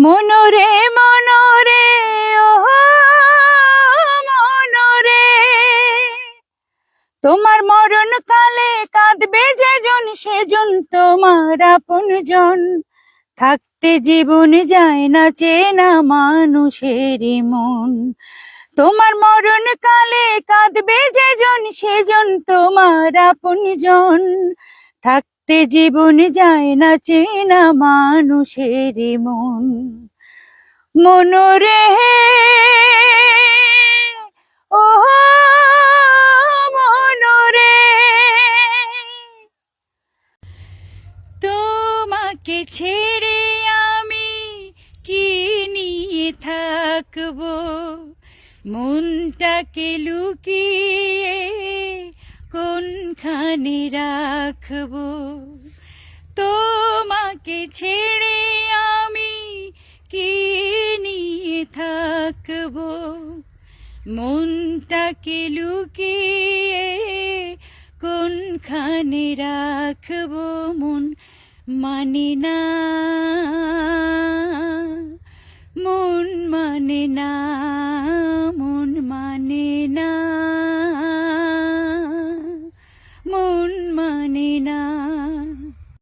মনরে মনরে ও মনরে। তোমার মরণ কালে কাঁদবে যেজন, সেজন তোমার আপনজন থাকতে জীবন যায় না চেনা মানুষের মন। তোমার মরণ কালে কাঁদবে যেজন, সেজন তোমার আপনজন থাকতে জীবন যায় না চেনা মানুষের মন। মনরে ও মনরে তোমাকে ছেড়ে আমি কি নিয়ে থাকব? মনটাকে লুকিয়ে কোনখানে রাখব। তোমাকে ছেড়ে আমি কি নিয়ে থাকব? মনটাকে লুকিয়ে কোনখানে রাখব? মন মানে না। মন মানে না। জানে না